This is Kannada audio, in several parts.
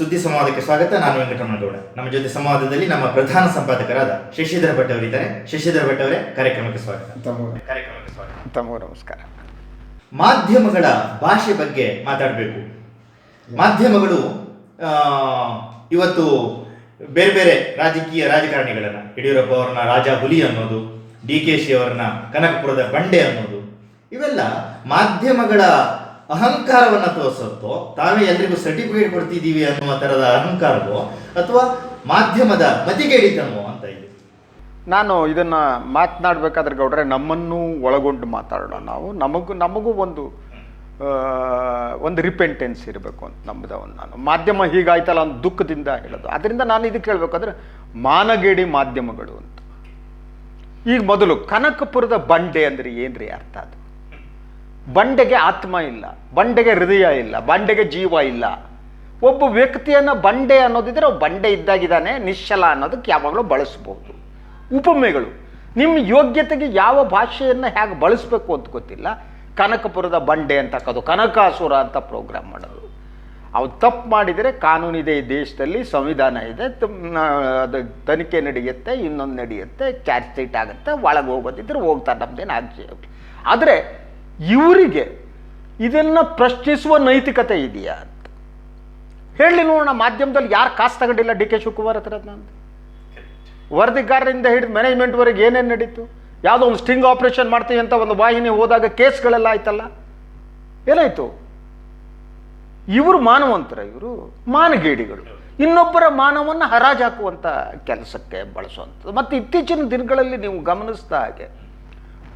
ಸುದ್ದಿ ಸಂವಾದಕ್ಕೆ ಸ್ವಾಗತ. ನಾನು ವೆಂಕಟರಮಣಗೌಡ. ನಮ್ಮ ಜೊತೆ ಸಂವಾದದಲ್ಲಿ ನಮ್ಮ ಪ್ರಧಾನ ಸಂಪಾದಕರಾದ ಶಶಿಧರ ಭಟ್ ಅವರಿದ್ದಾರೆ. ಶಶಿಧರ ಭಟ್ ಅವರೇ ಕಾರ್ಯಕ್ರಮಕ್ಕೆ ಸ್ವಾಗತ. ಕಾರ್ಯಕ್ರಮಕ್ಕೆ ಸ್ವಾಗತ. ತಮಗೂ ನಮಸ್ಕಾರ. ಮಾಧ್ಯಮಗಳ ಭಾಷೆ ಬಗ್ಗೆ ಮಾತಾಡಬೇಕು. ಮಾಧ್ಯಮಗಳು ಇವತ್ತು ಬೇರೆ ಬೇರೆ ರಾಜಕೀಯ ರಾಜಕಾರಣಿಗಳನ್ನ ಯಡಿಯೂರಪ್ಪ ಅವರನ್ನ ರಾಜಾ ಹುಲಿ ಅನ್ನೋದು ಡಿ ಕೆ ಶಿ ಅವರನ್ನ ಕನಕಪುರದ ಬಂಡೆ ಅನ್ನೋದು ಇವೆಲ್ಲ ಮಾಧ್ಯಮಗಳ ಅಹಂಕಾರವನ್ನ ತೋರಿಸುತ್ತೋ, ತಾವೇ ಎಲ್ರಿಗೂ ಸರ್ಟಿಫಿಕೇಟ್ ಕೊಡ್ತಿದ್ದೀವಿ ಅನ್ನುವ ತರದ ಅಹಂಕಾರವೋ ಅಥವಾ ಮಾಧ್ಯಮದ ಮತಿಗೇಡಿತನವೋ ಅಂತ ಇದೆ? ನಾನು ಇದನ್ನ ಮಾತನಾಡಬೇಕಾದ್ರೆ ಗೌಡ್ರೆ, ನಮ್ಮನ್ನು ಒಳಗೊಂಡು ಮಾತಾಡೋಣ ನಾವು. ನಮಗೂ ನಮಗೂ ಒಂದು ಒಂದು ರಿಪೆಂಟೆನ್ಸ್ ಇರಬೇಕು ಅಂತ ನಂಬಿದವನು ನಾನು. ಮಾಧ್ಯಮ ಹೀಗಾಯ್ತಲ್ಲ ಒಂದು ದುಃಖದಿಂದ ಹೇಳೋದು. ಅದರಿಂದ ನಾನು ಇದಕ್ಕೆ ಹೇಳ್ಬೇಕಾದ್ರೆ, ಮಾನಗೇಡಿ ಮಾಧ್ಯಮಗಳು ಅಂತ. ಈಗ ಮೊದಲು ಕನಕಪುರದ ಬಂಡೆ ಅಂದ್ರೆ ಏನ್ರಿ ಅರ್ಥ ಅದು? ಬಂಡೆಗೆ ಆತ್ಮ ಇಲ್ಲ, ಬಂಡೆಗೆ ಹೃದಯ ಇಲ್ಲ, ಬಂಡೆಗೆ ಜೀವ ಇಲ್ಲ. ಒಬ್ಬ ವ್ಯಕ್ತಿಯನ್ನು ಬಂಡೆ ಅನ್ನೋದಿದ್ರೆ ಬಂಡೆ ಇದ್ದಾಗಿದ್ದಾನೆ, ನಿಶ್ಚಲ ಅನ್ನೋದಕ್ಕೆ ಯಾವಾಗಲೂ ಬಳಸ್ಬೋದು. ಉಪಮೆಗಳು, ನಿಮ್ಮ ಯೋಗ್ಯತೆಗೆ ಯಾವ ಭಾಷೆಯನ್ನು ಹೇಗೆ ಬಳಸಬೇಕು ಅಂತ ಗೊತ್ತಿಲ್ಲ. ಕನಕಪುರದ ಬಂಡೆ ಅಂತ ಕನಕಾಸುರ ಅಂತ ಪ್ರೋಗ್ರಾಮ್ ಮಾಡೋದು. ಅವು ತಪ್ಪು ಮಾಡಿದರೆ ಕಾನೂನಿದೆ ಈ ದೇಶದಲ್ಲಿ, ಸಂವಿಧಾನ ಇದೆ ಅದು ತನಿಖೆ ನಡೆಯುತ್ತೆ, ಇನ್ನೊಂದು ನಡೆಯುತ್ತೆ, ಚಾರ್ಜ್ ಶೀಟ್ ಆಗುತ್ತೆ, ಒಳಗೆ ಹೋಗೋದಿದ್ರೆ ಹೋಗ್ತಾರೆ ನಮ್ದೇನು ಆಗಿ ಆದರೆ ಇವರಿಗೆ ಇದನ್ನು ಪ್ರಶ್ನಿಸುವ ನೈತಿಕತೆ ಇದೆಯಾ ಅಂತ. ಹೇಳಿ ನೋಡೋಣ, ಮಾಧ್ಯಮದಲ್ಲಿ ಯಾರು ಕಾಸು ತಗೊಂಡಿಲ್ಲ ಡಿ ಕೆ ಶಿವಕುಮಾರ್ ಹತ್ರ ಅಂತ ವರದಿಗಾರರಿಂದ ಹಿಡಿದು ಮ್ಯಾನೇಜ್ಮೆಂಟ್ವರೆಗೆ ಏನೇನು ನಡೀತು? ಯಾವುದೋ ಒಂದು ಸ್ಟಿಂಗ್ ಆಪರೇಷನ್ ಮಾಡ್ತೀವಿ ಅಂತ ಒಂದು ವಾಹಿನಿ ಹೋದಾಗ ಕೇಸ್ಗಳೆಲ್ಲ ಆಯ್ತಲ್ಲ? ಏನಾಯ್ತು? ಇವರು ಮಾನವಂತರ, ಇವರು ಮಾನಗೇಡಿಗಳು. ಇನ್ನೊಬ್ಬರ ಮಾನವನ್ನು ಹರಾಜಾಕುವಂಥ ಕೆಲಸಕ್ಕೆ ಬಳಸುವಂಥದ್ದು. ಮತ್ತು ಇತ್ತೀಚಿನ ದಿನಗಳಲ್ಲಿ ನೀವು ಗಮನಿಸಿದ ಹಾಗೆ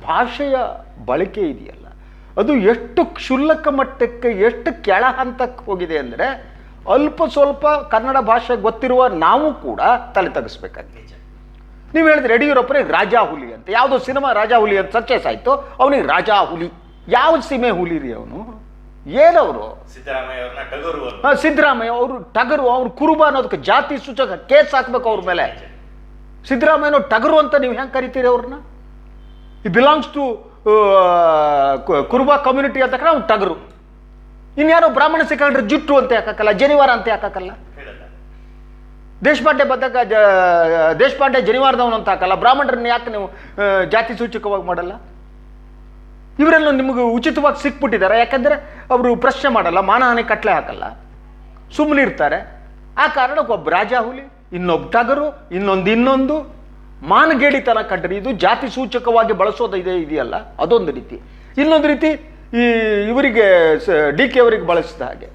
ಭಾಷೆಯ ಬಳಕೆ ಇದೆಯಲ್ಲ. ಅದು ಎಷ್ಟು ಕ್ಷುಲ್ಲಕ ಮಟ್ಟಕ್ಕೆ ಎಷ್ಟು ಕೆಳ ಹಂತಕ್ಕೆ ಹೋಗಿದೆ ಅಂದರೆ ಅಲ್ಪ ಸ್ವಲ್ಪ ಕನ್ನಡ ಭಾಷೆ ಗೊತ್ತಿರುವ ನಾವು ಕೂಡ ತಲೆ ತಗ್ಸ್ಬೇಕಾಗಿದೆ. ನೀವು ಹೇಳಿದ್ರೆ ಯಡಿಯೂರಪ್ಪನಿಗೆ ರಾಜಾ ಹುಲಿ ಅಂತ. ಯಾವುದೋ ಸಿನಿಮಾ ರಾಜಾ ಹುಲಿ ಅಂತ ಸಕ್ಸಸ್ ಆಯಿತು. ಅವನಿಗೆ ರಾಜಾ ಹುಲಿ. ಯಾವ ಸೀಮೆ ಹುಲಿ ರೀ ಅವನು? ಏನವರು? ಸಿದ್ದರಾಮಯ್ಯ ಅವರು ಟಗರು ಅವ್ರ ಕುರುಬ ಅನ್ನೋದಕ್ಕೆ ಜಾತಿ ಸೂಚಕ ಕೇಸ್ ಹಾಕ್ಬೇಕು ಅವ್ರ ಮೇಲೆ. ಸಿದ್ದರಾಮಯ್ಯನೋ ಟಗರು ಅಂತ ನೀವು ಹೆಂಗೆ ಕರಿತೀರಿ ಅವ್ರನ್ನ? ಈ ಬಿಲಾಂಗ್ಸ್ ಟು ಕುರುಬ ಕಮ್ಯುನಿಟಿ ಅಂತ ಅವ್ನು ಟಗರು. ಇನ್ಯಾರೋ ಬ್ರಾಹ್ಮಣ ಸಿಕ್ಕಂಡ್ರೆ ಜುಟ್ಟು ಅಂತ ಯಾಕಲ್ಲ ಜನಿವಾರ ಅಂತ ಯಾಕಲ್ಲ ದೇಶಪಾಂಡೆ ಬಂದಾಗ ದೇಶಪಾಂಡೆ ಜನಿವಾರದವನು ಅಂತ ಹಾಕಲ್ಲ ಬ್ರಾಹ್ಮಣರನ್ನ ಯಾಕೆ ನೀವು ಜಾತಿ ಸೂಚಕವಾಗಿ ಮಾಡಲ್ಲ? ಇವರೆಲ್ಲ ನಿಮಗೆ ಉಚಿತವಾಗಿ ಸಿಕ್ಬಿಟ್ಟಿದ್ದಾರೆ. ಯಾಕಂದರೆ ಅವರು ಪ್ರಶ್ನೆ ಮಾಡಲ್ಲ, ಮಾನಹಾನಿ ಕಟ್ಲೆ ಹಾಕಲ್ಲ. ಸುಮ್ಮನೆ ಇರ್ತಾರೆ ಆ ಕಾರಣಕ್ಕೆ ಒಬ್ಬ ರಾಜ ಹುಲಿ, ಇನ್ನೊಬ್ಬ ಟಗರು, ಇನ್ನೊಂದು ಇನ್ನೊಂದು. ಮಾನಗೇಡಿತನ ಕಂಡ್ರಿ. ಇದು ಜಾತಿ ಸೂಚಕವಾಗಿ ಬಳಸೋದು ಇದೆ, ಇದೆಯಲ್ಲ? ಅದೊಂದು ರೀತಿ. ಇನ್ನೊಂದು ರೀತಿ ಈ ಇವರಿಗೆ ಡಿ ಕೆ ಅವರಿಗೆ ಬಳಸಿದ ಹಾಗೆ.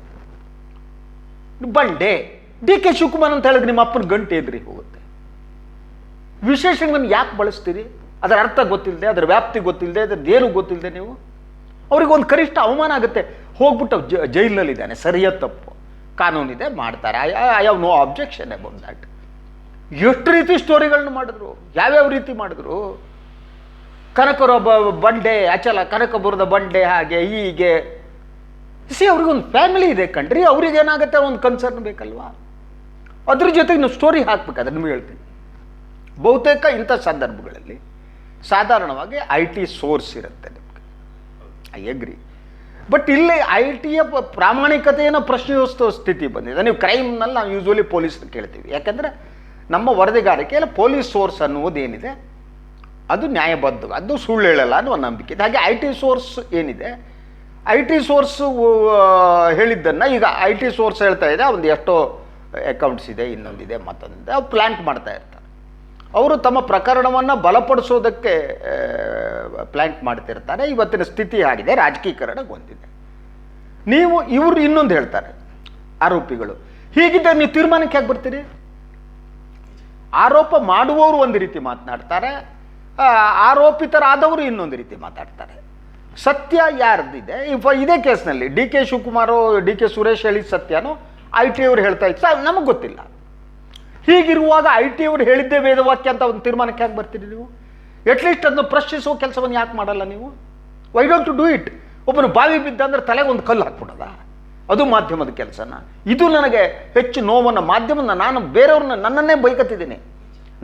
ಬಂಡೆ. ಡಿ ಕೆ ಶಿವಕುಮಾರ್ ಅಂತ ಹೇಳಿದ್ರೆ ನಿಮ್ಮ ಅಪ್ಪನ ಗಂಟೆ ಇದ್ರಿ ಹೋಗುತ್ತೆ. ವಿಶೇಷಗಳನ್ನು ಯಾಕೆ ಬಳಸ್ತೀರಿ? ಅದರ ಅರ್ಥ ಗೊತ್ತಿಲ್ಲದೆ ಅದರ ವ್ಯಾಪ್ತಿ ಗೊತ್ತಿಲ್ಲದೆ ಅದರ ಏನು ಗೊತ್ತಿಲ್ಲದೆ ನೀವು? ಅವ್ರಿಗೆ ಒಂದು ಕನಿಷ್ಠ ಅವಮಾನ ಆಗುತ್ತೆ. ಹೋಗ್ಬಿಟ್ಟು ಜೈಲಿನಲ್ಲಿದ್ದಾನೆ ಸರಿಯಾದ ತಪ್ಪು. ಕಾನೂನಿದೆ, ಮಾಡ್ತಾರೆ. I I have no objection about that ಎಷ್ಟು ರೀತಿ ಸ್ಟೋರಿಗಳನ್ನ ಮಾಡಿದ್ರು, ಯಾವ್ಯಾವ ರೀತಿ ಮಾಡಿದ್ರು? ಕನಕರ ಬಂಡೆ, ಅಚಲ ಕನಕಪುರದ ಬಂಡೆ ಹಾಗೆ, ಹೀಗೆ. ಸಿ ಅವ್ರಿಗೊಂದು ಫ್ಯಾಮಿಲಿ ಇದೆ ಕಂಡ್ರಿ ಅವ್ರಿಗೆ ಏನಾಗುತ್ತೆ ಒಂದು ಕನ್ಸರ್ನ್ ಬೇಕಲ್ವಾ? ಅದ್ರ ಜೊತೆಗೆ ನೀವು ಸ್ಟೋರಿ ಹಾಕ್ಬೇಕಾದ್ರೆ ನಿಮ್ಗೆ ಹೇಳ್ತೀನಿ. ಬಹುತೇಕ ಇಂಥ ಸಂದರ್ಭಗಳಲ್ಲಿ ಸಾಧಾರಣವಾಗಿ ಐ ಟಿ ಸೋರ್ಸ್ ಇರುತ್ತೆ ನಿಮಗೆ. ಐ ಅಗ್ರಿ ಬಟ್ ಇಲ್ಲಿ ಐ ಟಿಯ ಪ್ರಾಮಾಣಿಕತೆಯನ್ನು ಪ್ರಶ್ನಿಸುವ ಸ್ಥಿತಿ ಬಂದಿದೆ. ನೀವು ಕ್ರೈಮ್ನಲ್ಲಿ ನಾವು ಯೂಶ್ವಲಿ ಪೊಲೀಸ್ನ ಕೇಳ್ತೀವಿ. ಯಾಕಂದರೆ ನಮ್ಮ ವರದಿಗಾರಿಕೆ ಇಲ್ಲ ಪೊಲೀಸ್ ಸೋರ್ಸ್ ಅನ್ನುವುದೇನಿದೆ ಅದು ನ್ಯಾಯಬದ್ಧ ಅದು ಸುಳ್ಳು ಹೇಳಲ್ಲ ಅನ್ನುವ ನಂಬಿಕೆ ಇದೆ. ಹಾಗೆ ಐ ಟಿ ಸೋರ್ಸ್ ಏನಿದೆ? ಐ ಟಿ ಸೋರ್ಸ್ ಹೇಳಿದ್ದನ್ನು ಈಗ ಐ ಟಿ ಸೋರ್ಸ್ ಹೇಳ್ತಾ ಇದೆ, ಒಂದು ಎಷ್ಟೋ ಅಕೌಂಟ್ಸ್ ಇದೆ ಇನ್ನೊಂದಿದೆ ಮತ್ತೊಂದಿದೆ. ಅವು ಪ್ಲ್ಯಾಂಟ್ ಮಾಡ್ತಾ ಇರ್ತಾರೆ. ಅವರು ತಮ್ಮ ಪ್ರಕರಣವನ್ನು ಬಲಪಡಿಸೋದಕ್ಕೆ ಪ್ಲ್ಯಾಂಟ್ ಮಾಡ್ತಿರ್ತಾರೆ. ಇವತ್ತಿನ ಸ್ಥಿತಿ ಆಗಿದೆ ರಾಜಕೀಕರಣ ಹೊಂದಿದೆ ನೀವು ಇವರು ಇನ್ನೊಂದು ಹೇಳ್ತಾರೆ, ಆರೋಪಿಗಳು. ಹೀಗಿದ್ದರೆ ನೀವು ತೀರ್ಮಾನಕ್ಕೆ ಯಾಕೆ ಬರ್ತೀರಿ? ಆರೋಪ ಮಾಡುವವರು ಒಂದು ರೀತಿ ಮಾತನಾಡ್ತಾರೆ ಆರೋಪಿತರಾದವರು ಇನ್ನೊಂದು ರೀತಿ ಮಾತಾಡ್ತಾರೆ. ಸತ್ಯ ಯಾರ್ದಿದೆ? ಇವ ಇದೇ ಕೇಸ್ನಲ್ಲಿ, D K Shivakumar D K Suresh ಹೇಳಿದ ಸತ್ಯನೋ, ಐ ಟಿ ಅವ್ರು ಹೇಳ್ತಾ ಇತ್ತು ನಮಗೆ ಗೊತ್ತಿಲ್ಲ. ಹೀಗಿರುವಾಗ ಐ ಟಿ ಅವ್ರು ಹೇಳಿದ್ದೇ ವೇದವಾಕ್ಯ ಅಂತ ಒಂದು ತೀರ್ಮಾನಕ್ಕೆ ಯಾಕೆ ಬರ್ತೀರಿ ನೀವು? ಅಟ್ಲೀಸ್ಟ್ ಅದನ್ನು ಪ್ರಶ್ನಿಸುವ ಕೆಲಸವನ್ನು ಯಾಕೆ ಮಾಡಲ್ಲ ನೀವು? Why don't to do it ಒಬ್ಬನು ಬಾವಿ ಬಿದ್ದ ಅಂದ್ರೆ ತಲೆಗೆ ಒಂದು ಕಲ್ಲು ಹಾಕ್ಬಿಡೋದ? ಅದು ಮಾಧ್ಯಮದ ಕೆಲಸನ? ಇದು ನನಗೆ ಹೆಚ್ಚು ನೋವನ್ನು, ಮಾಧ್ಯಮನ ನಾನು ಬೇರೆಯವ್ರನ್ನ ನನ್ನನ್ನೇ ಬೈಕತ್ತಿದ್ದೀನಿ.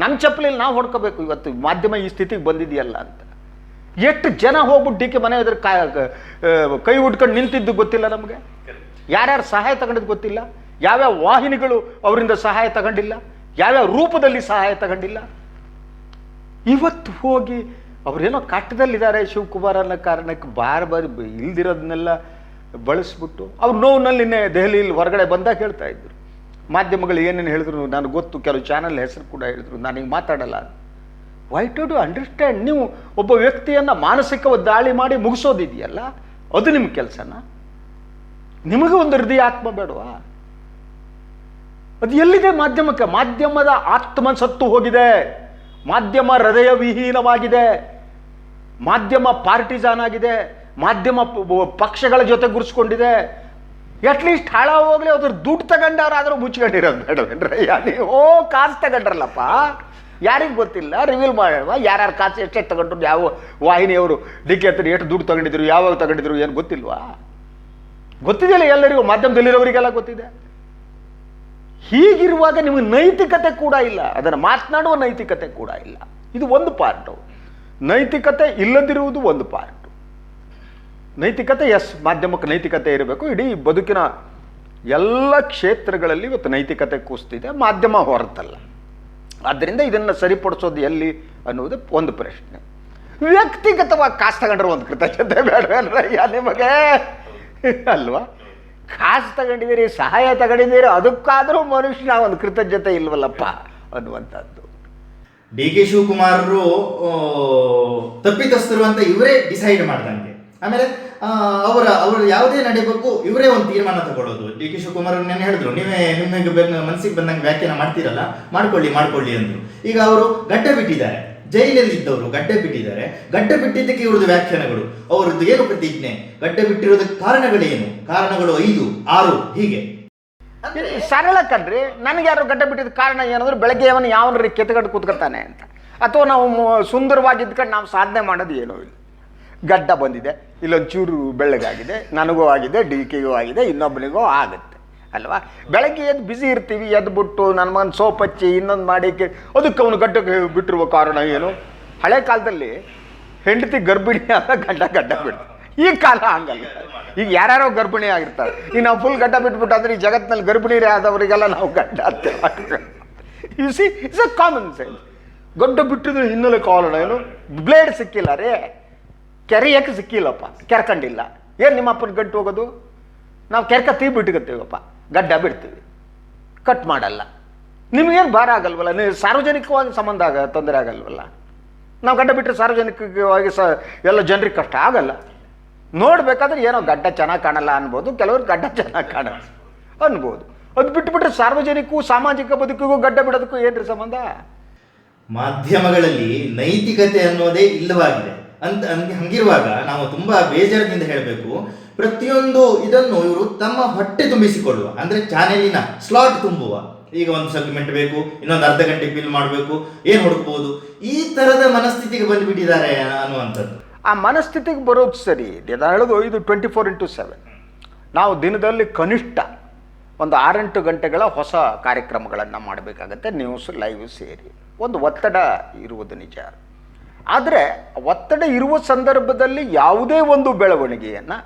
ನನ್ನ ಚಪ್ಪಲಿಲಿ ನಾವು ಹೊಡ್ಕೋಬೇಕು, ಇವತ್ತು ಮಾಧ್ಯಮ ಈ ಸ್ಥಿತಿಗೆ ಬಂದಿದೆಯಲ್ಲ ಅಂತ. ಎಷ್ಟು ಜನ ಹೋಗ್ಬಿಟ್ಟು ಡಿ ಕೆ ಮನೆ ಎದುರು ಕೈ ಉಟ್ಕೊಂಡು ನಿಂತಿದ್ದು ಗೊತ್ತಿಲ್ಲ ನಮಗೆ? ಯಾರ್ಯಾರು ಸಹಾಯ ತಗೊಂಡಿದ್ದು ಗೊತ್ತಿಲ್ಲ? ಯಾವ್ಯಾವ ವಾಹಿನಿಗಳು ಅವರಿಂದ ಸಹಾಯ ತಗೊಂಡಿಲ್ಲ? ಯಾವ್ಯಾವ ರೂಪದಲ್ಲಿ ಸಹಾಯ ತಗೊಂಡಿಲ್ಲ? ಇವತ್ತು ಹೋಗಿ ಅವರೇನೋ ಕಟ್ಟದಲ್ಲಿದ್ದಾರೆ ಶಿವಕುಮಾರ್ ಅನ್ನೋ ಕಾರಣಕ್ಕೆ ಬಾರ್ ಬಾರಿ ಇಲ್ದಿರೋದನ್ನೆಲ್ಲ ಬಳಸ್ಬಿಟ್ಟು ಅವ್ರು ನೋವಿನಲ್ಲಿ ನಿನ್ನೆ ದೆಹಲಿಯಲ್ಲಿ ಹೊರಗಡೆ ಬಂದಾಗ ಹೇಳ್ತಾ ಇದ್ರು. ಮಾಧ್ಯಮಗಳು ಏನೇನು ಹೇಳಿದ್ರು ನನಗೆ ಗೊತ್ತು, ಕೆಲವು ಚಾನಲ್ ಹೆಸರು ಕೂಡ ಹೇಳಿದ್ರು, ನಾನು ಹಿಂಗೆ ಮಾತಾಡಲ್ಲ. ವೈ ಟು ಡು ಅಂಡರ್ಸ್ಟ್ಯಾಂಡ್ ನೀವು ಒಬ್ಬ ವ್ಯಕ್ತಿಯನ್ನು ಮಾನಸಿಕ ದಾಳಿ ಮಾಡಿ ಮುಗಿಸೋದಿದೆಯಲ್ಲ, ಅದು ನಿಮ್ಮ ಕೆಲಸನ? ನಿಮಗೆ ಒಂದು ಹೃದಯ ಆತ್ಮ ಬೇಡವಾ? ಅದು ಎಲ್ಲಿದೆ ಮಾಧ್ಯಮಕ್ಕೆ? ಮಾಧ್ಯಮದ ಆತ್ಮ ಸತ್ತು ಹೋಗಿದೆ. ಮಾಧ್ಯಮ ಹೃದಯ ವಿಹೀನವಾಗಿದೆ ಮಾಧ್ಯಮ ಪಾರ್ಟಿಜಾನ್ ಆಗಿದೆ. ಮಾಧ್ಯಮ ಪಕ್ಷಗಳ ಜೊತೆ ಗುರುಸ್ಕೊಂಡಿದೆ. ಅಟ್ಲೀಸ್ಟ್ ಹಾಳ ಹೋಗ್ಲಿ ಅದ್ರ ದುಡ್ಡು ತಗೊಂಡವ್ರಾದ್ರೂ ಮುಚ್ಕೊಂಡಿರೋದು ಬೇಡವೇನ್ರಿ? ನೀವು ಓ, ಕಾಸು ತಗೊಂಡ್ರಲ್ಲಪ್ಪ. ಯಾರಿಗೆ ಗೊತ್ತಿಲ್ಲ ರಿವೀಲ್ ಮಾಡೋಣ ಯಾರ್ಯಾರು ಕಾಸು ಎಷ್ಟು ತಗೊಂಡ್ರು, ಯಾವ ವಾಹಿನಿಯವರು ಡಿ ಕೆ ಹತ್ರ ಎಷ್ಟು ದುಡ್ಡು ತಗೊಂಡಿದ್ರು, ಯಾವಾಗ ತಗೊಂಡಿದ್ರು, ಏನು ಗೊತ್ತಿಲ್ವಾ? ಗೊತ್ತಿದೆಯಲ್ಲ ಎಲ್ಲರಿಗೂ, ಮಾಧ್ಯಮದಲ್ಲಿರೋರಿಗೆಲ್ಲ ಗೊತ್ತಿದೆ. ಹೀಗಿರುವಾಗ ನಿಮಗೆ ನೈತಿಕತೆ ಕೂಡ ಇಲ್ಲ. ಅದನ್ನು ಮಾತನಾಡುವ ನೈತಿಕತೆ ಕೂಡ ಇಲ್ಲ. ಇದು ಒಂದು ಪಾರ್ಟು ನೈತಿಕತೆ ಇಲ್ಲದಿರುವುದು ಒಂದು ಪಾರ್ಟು ನೈತಿಕತೆ, ಎಸ್, ಮಾಧ್ಯಮಕ್ಕೆ ನೈತಿಕತೆ ಇರಬೇಕು. ಇಡೀ ಬದುಕಿನ ಎಲ್ಲ ಕ್ಷೇತ್ರಗಳಲ್ಲಿ ಇವತ್ತು ನೈತಿಕತೆ ಕೂಸ್ತಿದೆ ಮಾಧ್ಯಮ ಹೊರತಲ್ಲ. ಆದ್ದರಿಂದ ಇದನ್ನು ಸರಿಪಡಿಸೋದು ಎಲ್ಲಿ ಅನ್ನೋದು ಒಂದು ಪ್ರಶ್ನೆ. ವ್ಯಕ್ತಿಗತವಾಗಿ ಕಾಸು ತಗೊಂಡ್ರೆ ಒಂದು ಕೃತಜ್ಞತೆ ಬೇಡ ನಿಮಗೆ? ಅಲ್ವಾ? ಕಾಸು ತಗೊಂಡಿದ್ದೀರಿ, ಸಹಾಯ ತಗೊಂಡಿದ್ದೀರಿ, ಅದಕ್ಕಾದರೂ ಮನುಷ್ಯನ ಒಂದು ಕೃತಜ್ಞತೆ ಇಲ್ವಲ್ಲಪ್ಪ ಅನ್ನುವಂಥದ್ದು. ಡಿ ಕೆ ಶಿವಕುಮಾರರು ತಪ್ಪಿತಸ್ಥರು ಅಂತ ಇವರೇ ಡಿಸೈಡ್ ಮಾಡ್ದಂಗೆ. ಆಮೇಲೆ ಅವರ, ಅವರು ಯಾವುದೇ ನಡೆಯಬೇಕು ಇವರೇ ಒಂದು ತೀರ್ಮಾನ ತಗೊಳ್ಳೋದು. ಡಿ ಕೆ ಶಿವಕುಮಾರ್ ನೆನೆ ಹೇಳಿದ್ರು, ನೀವೇ ನಿಮಗೆ ಮನಸ್ಸಿಗೆ ಬಂದಂಗೆ ವ್ಯಾಖ್ಯಾನ ಮಾಡ್ತೀರಲ್ಲ, ಮಾಡ್ಕೊಳ್ಳಿ ಮಾಡ್ಕೊಳ್ಳಿ ಅಂದರು. ಈಗ ಅವರು ಗಡ್ಡ ಬಿಟ್ಟಿದ್ದಾರೆ. ಜೈಲಲ್ಲಿ ಇದ್ದವರು ಗಡ್ಡ ಬಿಟ್ಟಿದ್ದಾರೆ. ಗಡ್ಡ ಬಿಟ್ಟಿದ್ದಕ್ಕೆ ಇವ್ರದ್ದು ವ್ಯಾಖ್ಯಾನಗಳು. ಅವರದ್ದು ಏನು ಪ್ರತಿಜ್ಞೆ? ಗಡ್ಡ ಬಿಟ್ಟಿರೋದಕ್ಕೆ ಕಾರಣಗಳೇನು? ಕಾರಣಗಳು ಐದು, ಆರು, ಹೀಗೆ. ಸರಳ ಕಣ್ರಿ, ನನಗೆ ಯಾರು ಗಡ್ಡ ಬಿಟ್ಟಿದ ಕಾರಣ ಏನಂದ್ರೆ ಬೆಳಗ್ಗೆ ಅವನು ಕೆತ್ತ ಕೆತ್ತಗಟ್ಟು ಕೂತ್ಕೊಳ್ತಾನೆ ಅಂತ. ಅಥವಾ ನಾವು ಸುಂದರವಾಗಿದ್ಕೊಂಡು ನಾವು ಸಾಧನೆ ಮಾಡೋದು ಏನೋ ಇಲ್ಲ. ಗಡ್ಡ ಬಂದಿದೆ. ಇಲ್ಲೊಂದು ಚೂರು ಬೆಳ್ಳಗಾಗಿದೆ, ನನಗೂ ಆಗಿದೆ, ಡಿ ಕೆಗೂ ಆಗಿದೆ, ಇನ್ನೊಬ್ಬನಿಗೂ ಆಗುತ್ತೆ, ಅಲ್ವಾ? ಬೆಳಗ್ಗೆ ಎದ್ದು ಬ್ಯುಸಿ ಇರ್ತೀವಿ, ಎದ್ದು ಬಿಟ್ಟು ನನ್ನ ಮಗನ ಸೋಪ್ ಹಚ್ಚಿ ಇನ್ನೊಂದು ಮಾಡಿ ಅದಕ್ಕೆ ಅವನು ಗಡ್ಡಕ್ಕೆ ಬಿಟ್ಟಿರುವ ಕಾರಣ ಏನು? ಹಳೆ ಕಾಲದಲ್ಲಿ ಹೆಂಡತಿ ಗರ್ಭಿಣಿ ಆದ ಗಡ್ಡ ಗಡ್ಡ ಬಿಡ್ತು. ಈ ಕಾಲ ಹಂಗಲ್ಲ. ಈಗ ಯಾರ್ಯಾರೋ ಗರ್ಭಿಣಿ ಆಗಿರ್ತಾರೆ. ಈಗ ನಾವು ಫುಲ್ ಗಡ್ಡ ಬಿಟ್ಬಿಟ್ಟಾದ್ರೆ ಈ ಜಗತ್ತಿನಲ್ಲಿ ಗರ್ಭಿಣಿರೇ ಆದವರಿಗೆಲ್ಲ ನಾವು ಗಡ್ಡ you see it's a common sense ಗಡ್ಡ ಬಿಟ್ಟಿದ್ರೆ ಹಿನ್ನೆಲೆ ಕಾರಣ ಏನು? ಬ್ಲೇಡ್ ಸಿಕ್ಕಿಲ್ಲ ರೇ. ಕೆರೆಯಕ್ಕೆ ಸಿಕ್ಕಿಲ್ಲಪ್ಪ, ಕೆರ್ಕಂಡಿಲ್ಲ. ಏನು ನಿಮ್ಮ ಅಪ್ಪನ ಗಂಟು ಹೋಗೋದು? ನಾವು ಕೆರ್ಕ ತೀ ಬಿಟ್ಕೊತೀವಪ್ಪ ಗಡ್ಡ ಬಿಡ್ತೀವಿ. ಕಟ್ ಮಾಡಲ್ಲ. ನಿಮಗೇನು ಭಾರ ಆಗಲ್ವಲ್ಲ? ನೀವು ಸಾರ್ವಜನಿಕವಾಗಿ ಸಂಬಂಧ ಆಗ, ತೊಂದರೆ ಆಗಲ್ವಲ್ಲ? ನಾವು ಗಡ್ಡ ಬಿಟ್ಟರೆ ಸಾರ್ವಜನಿಕವಾಗಿ ಸ, ಎಲ್ಲ ಜನರಿಗೆ ಕಷ್ಟ ಆಗಲ್ಲ. ನೋಡ್ಬೇಕಾದ್ರೆ ಏನೋ ಗಡ್ಡ ಚೆನ್ನಾಗಿ ಕಾಣಲ್ಲ ಅನ್ಬೋದು, ಕೆಲವರು ಗಡ್ಡ ಚೆನ್ನಾಗಿ ಕಾಣಲ್ಲ ಅನ್ಬೋದು. ಅದು ಬಿಟ್ಟುಬಿಟ್ರೆ ಸಾರ್ವಜನಿಕವೂ ಸಾಮಾಜಿಕ ಬದುಕಿಗೂ, ಗಡ್ಡ ಬಿಡೋದಕ್ಕೂ ಏನ್ರಿ ಸಂಬಂಧ? ಮಾಧ್ಯಮಗಳಲ್ಲಿ ನೈತಿಕತೆ ಅನ್ನೋದೇ ಇಲ್ಲವಾಗಿದೆ. ಅಂತ ಹಂಗ್- ಹಂಗಿರುವಾಗ ನಾವು ತುಂಬಾ ಬೇಜಾರದಿಂದ ಹೇಳಬೇಕು. ಪ್ರತಿಯೊಂದು ಇದನ್ನು ಇವರು ತಮ್ಮ ಹೊಟ್ಟೆ ತುಂಬಿಸಿಕೊಳ್ಳುವ. ಅಂದ್ರೆ ಚಾನೆಲಿನ ಸ್ಲಾಟ್ ತುಂಬುವ. ಈಗ ಒಂದು ಸೆಗ್ಮೆಂಟ್ ಬೇಕು, ಇನ್ನೊಂದು ಅರ್ಧ ಗಂಟೆ ಫಿಲ್ ಮಾಡಬೇಕು, ಏನು ಹುಡುಕಬಹುದು ಈ ತರದ ಮನಸ್ಥಿತಿಗೆ ಬಂದುಬಿಟ್ಟಿದ್ದಾರೆ ಅನ್ನುವಂಥದ್ದು. ಆ ಮನಸ್ಥಿತಿಗೆ ಬರೋದು ಸರಿ. ನಾನು ಹೇಳೋದು ಇದು ಟ್ವೆಂಟಿ ಫೋರ್ ಇಂಟು ಸೆವೆನ್ ನಾವು ದಿನದಲ್ಲಿ ಕನಿಷ್ಠ ಒಂದು ಆರೆಂಟು ಗಂಟೆಗಳ ಹೊಸ ಕಾರ್ಯಕ್ರಮಗಳನ್ನು ಮಾಡಬೇಕಾಗತ್ತೆ ನ್ಯೂಸ್ ಲೈವ್ ಸೇರಿ. ಒಂದು ಒತ್ತಡ ಇರುವುದು ನಿಜ. ಆದರೆ ಒತ್ತಡ ಇರುವ ಸಂದರ್ಭದಲ್ಲಿ ಯಾವುದೇ ಒಂದು ಬೆಳವಣಿಗೆಯನ್ನು,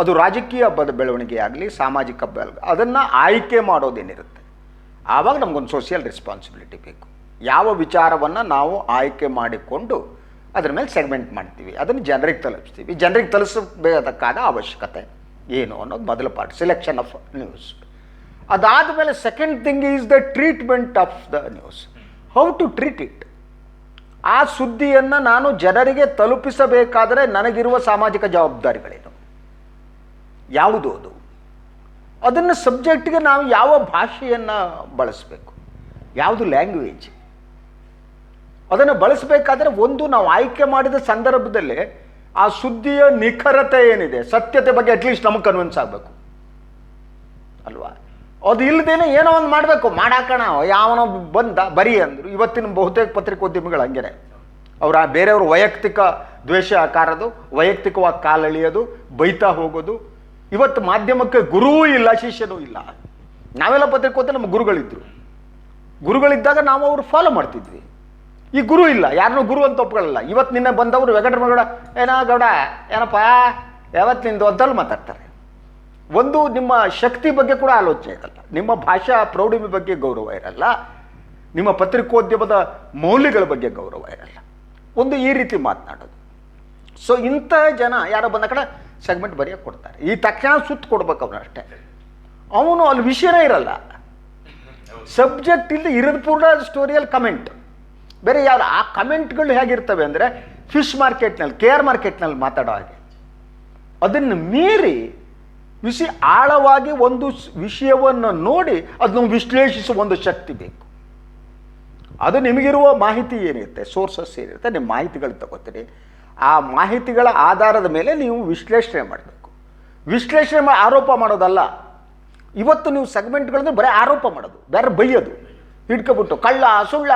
ಅದು ರಾಜಕೀಯ ಬದ ಬೆಳವಣಿಗೆ ಆಗಲಿ ಸಾಮಾಜಿಕ ಬೆಳ, ಅದನ್ನು ಆಯ್ಕೆ ಮಾಡೋದೇನಿರುತ್ತೆ. ಆವಾಗ ನಮಗೊಂದು ಸೋಷಿಯಲ್ ರೆಸ್ಪಾನ್ಸಿಬಿಲಿಟಿ ಬೇಕು. ಯಾವ ವಿಚಾರವನ್ನು ನಾವು ಆಯ್ಕೆ ಮಾಡಿಕೊಂಡು ಅದರ ಮೇಲೆ ಸೆಗ್ಮೆಂಟ್ ಮಾಡ್ತೀವಿ. ಅದನ್ನು ಜನರಿಗೆ ತಲುಪಿಸ್ತೀವಿ. ಜನರಿಗೆ ತಲುಪಿಸಬೇಕಾದ ಅವಶ್ಯಕತೆ ಏನು ಅನ್ನೋದು ಮೊದಲ ಪಾರ್ಟ್ ಸೆಲೆಕ್ಷನ್ ಆಫ್ ನ್ಯೂಸ್ ಅದಾದ ಮೇಲೆ second thing is the treatment of the news how to treat it ಆ ಸುದ್ದಿಯನ್ನು ನಾನು ಜನರಿಗೆ ತಲುಪಿಸಬೇಕಾದರೆ ನನಗಿರುವ ಸಾಮಾಜಿಕ ಜವಾಬ್ದಾರಿಗಳೇನು? ಯಾವುದು ಅದು? ಅದನ್ನು ಸಬ್ಜೆಕ್ಟ್ಗೆ ನಾವು ಯಾವ ಭಾಷೆಯನ್ನು ಬಳಸಬೇಕು? ಯಾವುದು ಲ್ಯಾಂಗ್ವೇಜ್? ಅದನ್ನು ಬಳಸಬೇಕಾದ್ರೆ ಒಂದು ನಾವು ಆಯ್ಕೆ ಮಾಡಿದ ಸಂದರ್ಭದಲ್ಲಿ ಆ ಸುದ್ದಿಯ ನಿಖರತೆ ಏನಿದೆ? ಸತ್ಯತೆ ಬಗ್ಗೆ ಅಟ್ಲೀಸ್ಟ್ ನಮಗೆ ಕನ್ವಿನ್ಸ್ ಆಗಬೇಕು. ಅಲ್ವಾ? ಅದು ಇಲ್ಲದೇನೆ ಏನೋ ಒಂದು ಮಾಡಬೇಕು. ಮಾಡಾಕಣ, ಯಾವನೋ ಬಂದ, ಬರಿ ಅಂದರು. ಇವತ್ತಿನ ಬಹುತೇಕ ಪತ್ರಿಕೋದ್ಯಮಿಗಳು ಹಂಗೇನೆ. ಅವರ ಬೇರೆಯವ್ರ ವೈಯಕ್ತಿಕ ದ್ವೇಷ ಆಕಾರದು, ವೈಯಕ್ತಿಕವಾಗಿ ಕಾಲೆಳೆಯೋದು ಬೈತಾ ಹೋಗೋದು. ಇವತ್ತು ಮಾಧ್ಯಮಕ್ಕೆ ಗುರುವೂ ಇಲ್ಲ, ಶಿಷ್ಯನೂ ಇಲ್ಲ. ನಾವೆಲ್ಲ ಪತ್ರಿಕೋದ್ಯ ನಮ್ಮ ಗುರುಗಳಿದ್ರು. ಗುರುಗಳಿದ್ದಾಗ ನಾವು ಅವ್ರು ಫಾಲೋ ಮಾಡ್ತಿದ್ವಿ. ಈ ಗುರು ಇಲ್ಲ, ಯಾರನ್ನೂ ಗುರು ಅಂತ ಒಪ್ಕೊಳ್ಳಲ್ಲ. ಇವತ್ತು ನಿನ್ನೆ ಬಂದವರು ವೆಗಡ ಮಗಡ ಏನೋ ಗೌಡ, ಏನಪ್ಪ, ಯಾವತ್ತು ನಿಂದು ಅಂತಲ್ಲಿ ಮಾತಾಡ್ತಾರೆ. ಒಂದು ನಿಮ್ಮ ಶಕ್ತಿ ಬಗ್ಗೆ ಕೂಡ ಆಲೋಚನೆ ಇರಲ್ಲ. ನಿಮ್ಮ ಭಾಷಾ ಪ್ರೌಢಿಮೆ ಬಗ್ಗೆ ಗೌರವ ಇರಲ್ಲ. ನಿಮ್ಮ ಪತ್ರಿಕೋದ್ಯಮದ ಮೌಲ್ಯಗಳ ಬಗ್ಗೆ ಗೌರವ ಇರಲ್ಲ. ಒಂದು ಈ ರೀತಿ ಮಾತನಾಡೋದು. ಸೊ ಇಂಥ ಜನ ಯಾರೋ ಬಂದ ಕಡೆ ಸೆಗ್ಮೆಂಟ್ ಬರೆಯೋಕೆ ಕೊಡ್ತಾರೆ. ಈ ತಕ್ಷಣ ಸುತ್ತು ಕೊಡ್ಬೇಕು ಅವನು ಅಷ್ಟೇ. ಅವನು ಅಲ್ಲಿ ವಿಷಯನೇ ಇರಲ್ಲ. ಸಬ್ಜೆಕ್ಟ್ ಇಲ್ಲಿ ಇರೋದು ಪೂರ್ಣ ಸ್ಟೋರಿಯಲ್ಲಿ ಕಮೆಂಟ್ ಬೇರೆ ಯಾರು ಆ ಕಮೆಂಟ್ಗಳು ಹೇಗಿರ್ತವೆ ಅಂದರೆ ಫಿಶ್ ಮಾರ್ಕೆಟ್ನಲ್ಲಿ ಕೆ ಆರ್ ಮಾರ್ಕೆಟ್ನಲ್ಲಿ ಮಾತಾಡೋ ಹಾಗೆ. ಅದನ್ನು ಮೀರಿ ವಿಷ ಆಳವಾಗಿ ಒಂದು ವಿಷಯವನ್ನು ನೋಡಿ ಅದನ್ನು ವಿಶ್ಲೇಷಿಸುವ ಒಂದು ಶಕ್ತಿ ಬೇಕು. ಅದು ನಿಮಗಿರುವ ಮಾಹಿತಿ ಏನಿರುತ್ತೆ? ಸೋರ್ಸಸ್ ಏನಿರುತ್ತೆ? ನಿಮ್ಮ ಮಾಹಿತಿಗಳು ತಗೋತೀರಿ. ಆ ಮಾಹಿತಿಗಳ ಆಧಾರದ ಮೇಲೆ ನೀವು ವಿಶ್ಲೇಷಣೆ ಮಾಡಬೇಕು. ವಿಶ್ಲೇಷಣೆ ಮಾ, ಆರೋಪ ಮಾಡೋದಲ್ಲ. ಇವತ್ತು ನೀವು ಸೆಗ್ಮೆಂಟ್ಗಳನ್ನು ಬರೀ ಆರೋಪ ಮಾಡೋದು. ಬೇರೆ ಬೈಯೋದು. ಹಿಡ್ಕೊಬಿಟ್ಟು ಕಳ್ಳ, ಸುಳ್ಳ.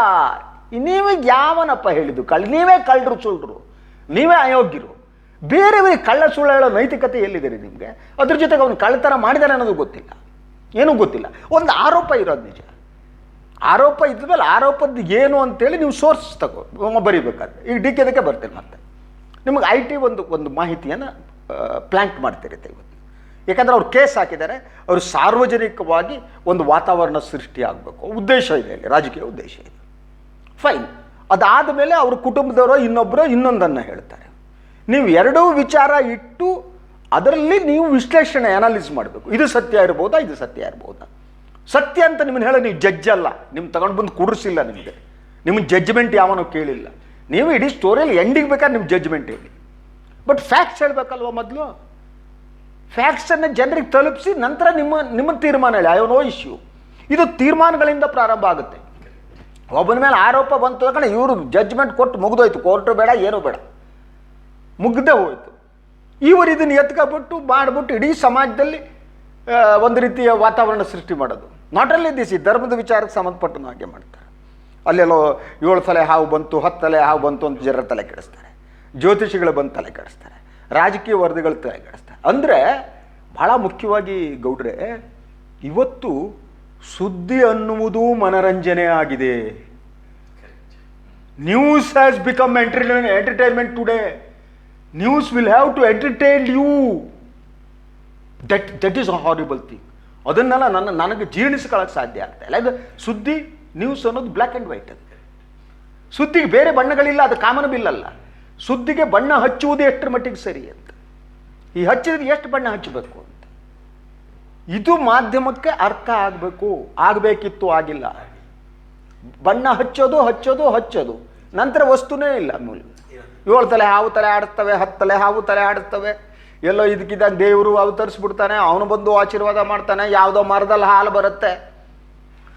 ನೀವೇ ಯಾವನಪ್ಪ ಹೇಳಿದ್ದು? ಕಳ್ಳ ನೀವೇ ಕಳ್ಳರು ಸುಳ್ಳರು ನೀವೇ ಅಯೋಗ್ಯರು. ಬೇರೆಯವರಿಗೆ ಕಳ್ಳ ಸುಳ್ಳ ನೈತಿಕತೆ ಎಲ್ಲಿದೆ ನಿಮಗೆ? ಅದ್ರ ಜೊತೆಗೆ ಅವನು ಕಳ್ಳತನ ಮಾಡಿದ್ದಾರೆ ಅನ್ನೋದು ಗೊತ್ತಿಲ್ಲ. ಏನೂ ಗೊತ್ತಿಲ್ಲ. ಒಂದು ಆರೋಪ ಇರೋದು ನಿಜ. ಆರೋಪ ಇದ್ಮೇಲೆ ಆರೋಪದ ಏನು ಅಂತೇಳಿ ನೀವು ಸೋರ್ಸ್ ತಗೋ ಬರೀಬೇಕಾದ್ರೆ. ಈಗ ಡಿ ಕೆ ಅದಕ್ಕೆ ಬರ್ತೀರಿ ಮತ್ತೆ. ನಿಮಗೆ ಐ ಟಿ ಒಂದು ಒಂದು ಮಾಹಿತಿಯನ್ನು ಪ್ಲ್ಯಾಂಟ್ ಮಾಡ್ತಿರುತ್ತೆ ಇವತ್ತು. ಯಾಕಂದರೆ ಅವ್ರು ಕೇಸ್ ಹಾಕಿದ್ದಾರೆ. ಅವರು ಸಾರ್ವಜನಿಕವಾಗಿ ಒಂದು ವಾತಾವರಣ ಸೃಷ್ಟಿ ಆಗಬೇಕು. ಉದ್ದೇಶ ಇದೆ ಅಲ್ಲಿ, ರಾಜಕೀಯ ಉದ್ದೇಶ ಇದೆ. ಫೈನ್ ಅದಾದ ಮೇಲೆ ಅವ್ರ ಕುಟುಂಬದವರು ಇನ್ನೊಬ್ಬರು ಇನ್ನೊಂದನ್ನು ಹೇಳ್ತಾರೆ. ನೀವು ಎರಡೂ ವಿಚಾರ ಇಟ್ಟು ಅದರಲ್ಲಿ ನೀವು ವಿಶ್ಲೇಷಣೆ ಅನಾಲಿಸ್ ಮಾಡಬೇಕು. ಇದು ಸತ್ಯ ಇರ್ಬೋದಾ? ಇದು ಸತ್ಯ ಇರ್ಬೋದಾ? ಸತ್ಯ ಅಂತ ನಿಮ್ಮನ್ನು ಹೇಳಿ ನೀವು ಜಡ್ಜ್ ಅಲ್ಲ. ನಿಮ್ಮ ತಗೊಂಡು ಬಂದು ಕುಡಿಸಿಲ್ಲ ನಿಮಗೆ. ನಿಮ್ಮ ಜಡ್ಜ್ಮೆಂಟ್ ಯಾವನೋ ಕೇಳಿಲ್ಲ. ನೀವು ಇಡೀ ಸ್ಟೋರಿಯಲ್ಲಿ ಎಂಡಿಗೆ ಬೇಕಾದ್ರೆ ನಿಮ್ಮ ಜಡ್ಜ್ಮೆಂಟ್ ಹೇಳಿ. ಬಟ್ ಫ್ಯಾಕ್ಟ್ಸ್ ಹೇಳಬೇಕಲ್ವ ಮೊದಲು? ಫ್ಯಾಕ್ಟ್ಸನ್ನು ಜನರಿಗೆ ತಲುಪಿಸಿ ನಂತರ ನಿಮ್ಮ ನಿಮ್ಮ ತೀರ್ಮಾನ ಹೇಳಿ. ಐ ನೋ ಇಶ್ಯೂ ಇದು ತೀರ್ಮಾನಗಳಿಂದ ಪ್ರಾರಂಭ ಆಗುತ್ತೆ. ಒಬ್ಬನ ಮೇಲೆ ಆರೋಪ ಬಂತು ಕಣ, ಇವರು ಜಡ್ಜ್ಮೆಂಟ್ ಕೊಟ್ಟು ಮುಗಿದೋಯ್ತು. ಕೋರ್ಟು ಬೇಡ, ಏನೂ ಬೇಡ. ಮುಗ್ದೇ ಹೋಯಿತು. ಇವರು ಇದನ್ನು ಎತ್ಕೊಬಿಟ್ಟು ಮಾಡಿಬಿಟ್ಟು ಇಡೀ ಸಮಾಜದಲ್ಲಿ ಒಂದು ರೀತಿಯ ವಾತಾವರಣ ಸೃಷ್ಟಿ ಮಾಡೋದು. ನಾಟ್ ಓನ್ಲಿ ದಿಸ್ ಧರ್ಮದ ವಿಚಾರಕ್ಕೆ ಸಂಬಂಧಪಟ್ಟನು ಹಾಗೆ ಮಾಡ್ತಾರೆ. ಅಲ್ಲೆಲ್ಲೋ ಏಳು ತಲೆ ಹಾವು ಬಂತು, ಹತ್ತು ತಲೆ ಹಾವು ಬಂತು ಅಂತ ಜನರ ತಲೆ ಕೆಡಿಸ್ತಾರೆ. ಜ್ಯೋತಿಷಿಗಳು ಬಂದು ತಲೆ ಕೆಡಿಸ್ತಾರೆ. ರಾಜಕೀಯ ವರದಿಗಳು ತಲೆ ಕೆಡಿಸ್ತಾರೆ. ಅಂದರೆ ಭಾಳ ಮುಖ್ಯವಾಗಿ ಗೌಡ್ರೆ, ಇವತ್ತು ಸುದ್ದಿ ಅನ್ನುವುದು ಮನರಂಜನೆ ಆಗಿದೆ. News has become entertain entertainment today news will have to entertain you that that is a horrible thing ಅದನ್ನೆಲ್ಲ ನನ್ನ, ನನಗೆ ಜೀರ್ಣಿಸ್ಕೊಳ್ಳೋಕೆ ಸಾಧ್ಯ ಆಗ್ತಾ ಇಲ್ಲ. ಇದು ಸುದ್ದಿ ನ್ಯೂಸ್ ಅನ್ನೋದು ಬ್ಲ್ಯಾಕ್ ಆ್ಯಂಡ್ ವೈಟ್ ಅದು ಸುದ್ದಿಗೆ ಬೇರೆ ಬಣ್ಣಗಳಿಲ್ಲ, ಅದು ಕಾಮನ್ ಬಿಲ್ ಅಲ್ಲ. ಸುದ್ದಿಗೆ ಬಣ್ಣ ಹಚ್ಚುವುದು ಎಷ್ಟರ ಮಟ್ಟಿಗೆ ಸರಿ ಅಂತ. ಈ ಹಚ್ಚಿದ್ರೆ ಎಷ್ಟು ಬಣ್ಣ ಹಚ್ಚಬೇಕು ಅಂತ. ಇದು ಮಾಧ್ಯಮಕ್ಕೆ ಅರ್ಥ ಆಗಬೇಕು. ಆಗಬೇಕಿತ್ತು, ಆಗಿಲ್ಲ. ಬಣ್ಣ ಹಚ್ಚೋದು ಹಚ್ಚೋದು ಹಚ್ಚೋದು. ನಂತರ ವಸ್ತುನೇ ಇಲ್ಲ ಮೂಲ. ಏಳು ತಲೆ ಹಾವು ತಲೆ ಆಡುತ್ತವೆ, ಹತ್ತು ತಲೆ ಹಾವು ತಲೆ ಆಡುತ್ತವೆ. ಎಲ್ಲೋ ಇದಕ್ಕಿದ್ದಾಗ ದೇವರು ಅವತರಿಸ್ಬಿಡ್ತಾನೆ ಅವನು ಬಂದು ಆಶೀರ್ವಾದ ಮಾಡ್ತಾನೆ, ಯಾವುದೋ ಮರದಲ್ಲಿ ಹಾಲು ಬರುತ್ತೆ.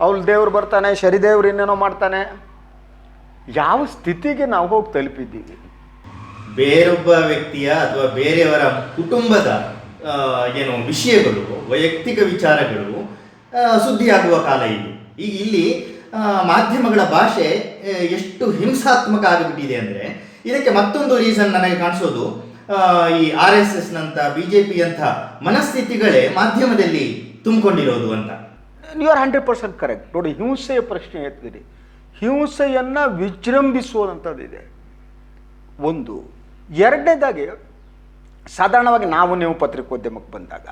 ಅವ್ಳು ದೇವ್ರು ಬರ್ತಾನೆ, ಶರಿದೇವ್ರು ಇನ್ನೇನೋ ಮಾಡ್ತಾನೆ. ಯಾವ ಸ್ಥಿತಿಗೆ ನಾವು ಹೋಗಿ ತಲುಪಿದ್ದೀವಿ? ಬೇರೊಬ್ಬ ವ್ಯಕ್ತಿಯ ಅಥವಾ ಬೇರೆಯವರ ಕುಟುಂಬದ ಏನು ವಿಷಯಗಳು, ವೈಯಕ್ತಿಕ ವಿಚಾರಗಳು ಸುದ್ದಿಯಾಗುವ ಕಾಲ ಇದು. ಈಗ ಇಲ್ಲಿ ಮಾಧ್ಯಮಗಳ ಭಾಷೆ ಎಷ್ಟು ಹಿಂಸಾತ್ಮಕ ಆಗಿಬಿಟ್ಟಿದೆ ಅಂದರೆ ಇದಕ್ಕೆ ಮತ್ತೊಂದು ರೀಸನ್ ನನಗೆ ಕಾಣಿಸೋದು. ಈ ಆರ್ ಎಸ್ ಎಸ್ ನಂತ ಬಿ ಜೆ ಪಿ ಅಂತ ಮನಸ್ಥಿತಿಗಳೇ ಮಾಧ್ಯಮದಲ್ಲಿ ತುಂಬಿಕೊಂಡಿರೋದು ಅಂತ. You are hundred percent correct ನೋಡಿ, ಹಿಂಸೆಯ ಪ್ರಶ್ನೆ ಎತ್ತಿರಿ ಹಿಂಸೆಯನ್ನು ವಿಜೃಂಭಿಸುವಂಥದ್ದಿದೆ ಒಂದು. ಎರಡನೇದಾಗಿ, ಸಾಧಾರಣವಾಗಿ ನಾವು ನೀವು ಪತ್ರಿಕೋದ್ಯಮಕ್ಕೆ ಬಂದಾಗ,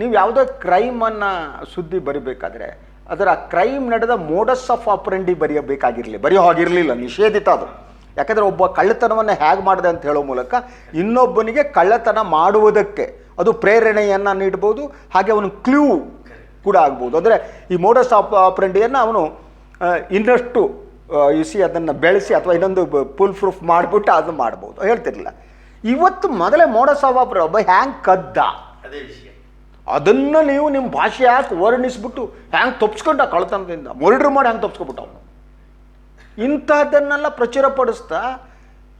ನೀವು ಯಾವುದೋ ಕ್ರೈಮನ್ನು ಸುದ್ದಿ ಬರಿಬೇಕಾದ್ರೆ, ಅದರ ಕ್ರೈಮ್ ನಡೆದ ಮೋಡಸ್ ಆಫ್ ಆಪರೆಂಡಿ ಬರೆಯಬೇಕಾಗಿರಲಿ, ಬರೆಯೋ ಹಾಗಿರಲಿಲ್ಲ, ನಿಷೇಧಿತ ಅದು. ಯಾಕಂದರೆ ಒಬ್ಬ ಕಳ್ಳತನವನ್ನು ಹೇಗೆ ಮಾಡಿದೆ ಅಂತ ಹೇಳೋ ಮೂಲಕ ಇನ್ನೊಬ್ಬನಿಗೆ ಕಳ್ಳತನ ಮಾಡುವುದಕ್ಕೆ ಅದು ಪ್ರೇರಣೆಯನ್ನು ನೀಡ್ಬೋದು ಹಾಗೆ ಅವನು ಕ್ಲೂ ಕೂಡ ಆಗ್ಬೋದು. ಅಂದರೆ ಈ ಮೋಡಸ್ ಆಪ್ ಆಪರೆಂಡಿಯನ್ನು ಅವನು ಇನ್ನಷ್ಟು ಇಸಿ ಅದನ್ನು ಬೆಳೆಸಿ ಅಥವಾ ಇನ್ನೊಂದು ಪುಲ್ ಪ್ರೂಫ್ ಮಾಡಿಬಿಟ್ಟು ಅದನ್ನು ಮಾಡ್ಬೋದು. ಹೇಳ್ತಿರಲಿಲ್ಲ. ಇವತ್ತು ಮೊದಲೇ ಮೋಡಸ್ ಆಪರೆ ಒಬ್ಬ ಹ್ಯಾಂಗ್ ಕದ್ದ? ಅದೇ ವಿಷಯ. ಅದನ್ನು ನೀವು ನಿಮ್ಮ ಭಾಷೆ ಯಾಕೆ ವರ್ಣಿಸ್ಬಿಟ್ಟು ಹ್ಯಾಂಗೆ ತಪ್ಸ್ಕೊಂಡ ಕಳ್ತನದಿಂದ ಮರ್ಡ್ರ್ ಮಾಡಿ ಹ್ಯಾಂಗೆ ತಪ್ಸ್ಕೊಬಿಟ್ಟ ಅವನು ಇಂಥದ್ದನ್ನೆಲ್ಲ ಪ್ರಚುರಪಡಿಸ್ತಾ